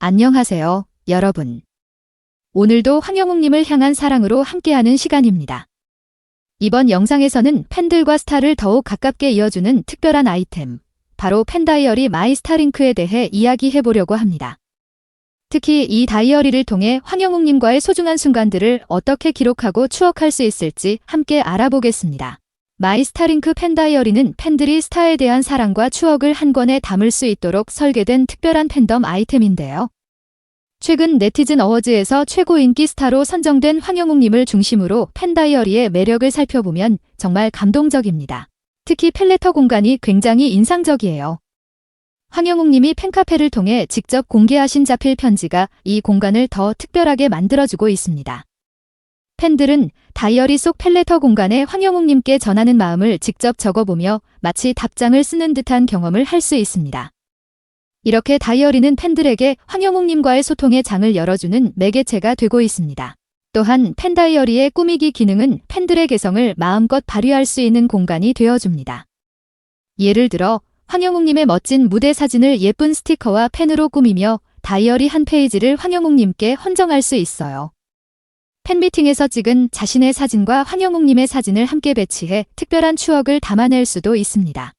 안녕하세요, 여러분. 오늘도 황영웅님을 향한 사랑으로 함께하는 시간입니다. 이번 영상에서는 팬들과 스타를 더욱 가깝게 이어주는 특별한 아이템, 바로 팬다이어리 마이 스타링크에 대해 이야기해보려고 합니다. 특히 이 다이어리를 통해 황영웅님과의 소중한 순간들을 어떻게 기록하고 추억할 수 있을지 함께 알아보겠습니다. 마이 스타링크 팬 다이어리는 팬들이 스타에 대한 사랑과 추억을 한 권에 담을 수 있도록 설계된 특별한 팬덤 아이템인데요. 최근 네티즌 어워즈에서 최고 인기 스타로 선정된 황영웅님을 중심으로 팬 다이어리의 매력을 살펴보면 정말 감동적입니다. 특히 펠레터 공간이 굉장히 인상적이에요. 황영웅님이 팬카페를 통해 직접 공개하신 자필 편지가 이 공간을 더 특별하게 만들어주고 있습니다. 팬들은 다이어리 속 펠레터 공간에 황영웅님께 전하는 마음을 직접 적어보며 마치 답장을 쓰는 듯한 경험을 할 수 있습니다. 이렇게 다이어리는 팬들에게 황영웅님과의 소통의 장을 열어주는 매개체가 되고 있습니다. 또한 팬다이어리의 꾸미기 기능은 팬들의 개성을 마음껏 발휘할 수 있는 공간이 되어줍니다. 예를 들어 황영웅님의 멋진 무대 사진을 예쁜 스티커와 펜으로 꾸미며 다이어리 한 페이지를 황영웅님께 헌정할 수 있어요. 팬미팅에서 찍은 자신의 사진과 황영웅님의 사진을 함께 배치해 특별한 추억을 담아낼 수도 있습니다.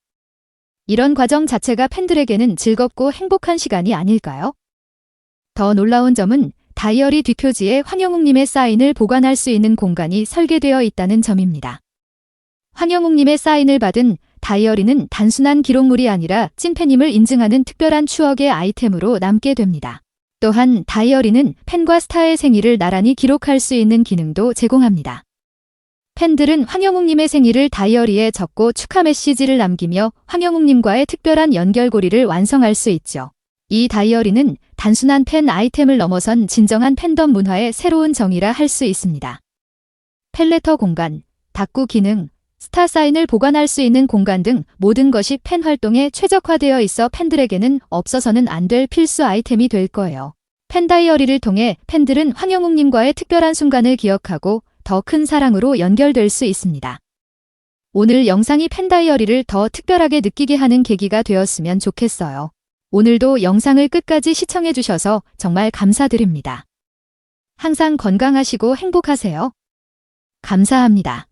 이런 과정 자체가 팬들에게는 즐겁고 행복한 시간이 아닐까요? 더 놀라운 점은 다이어리 뒷표지에 황영웅님의 사인을 보관할 수 있는 공간이 설계되어 있다는 점입니다. 황영웅님의 사인을 받은 다이어리는 단순한 기록물이 아니라 찐팬임을 인증하는 특별한 추억의 아이템으로 남게 됩니다. 또한 다이어리는 팬과 스타의 생일을 나란히 기록할 수 있는 기능도 제공합니다. 팬들은 황영웅님의 생일을 다이어리에 적고 축하 메시지를 남기며 황영웅님과의 특별한 연결고리를 완성할 수 있죠. 이 다이어리는 단순한 팬 아이템을 넘어선 진정한 팬덤 문화의 새로운 정의라 할 수 있습니다. 펠레터 공간, 닫구 기능, 스타 사인을 보관할 수 있는 공간 등 모든 것이 팬 활동에 최적화되어 있어 팬들에게는 없어서는 안 될 필수 아이템이 될 거예요. 팬 다이어리를 통해 팬들은 황영웅님과의 특별한 순간을 기억하고 더 큰 사랑으로 연결될 수 있습니다. 오늘 영상이 팬 다이어리를 더 특별하게 느끼게 하는 계기가 되었으면 좋겠어요. 오늘도 영상을 끝까지 시청해주셔서 정말 감사드립니다. 항상 건강하시고 행복하세요. 감사합니다.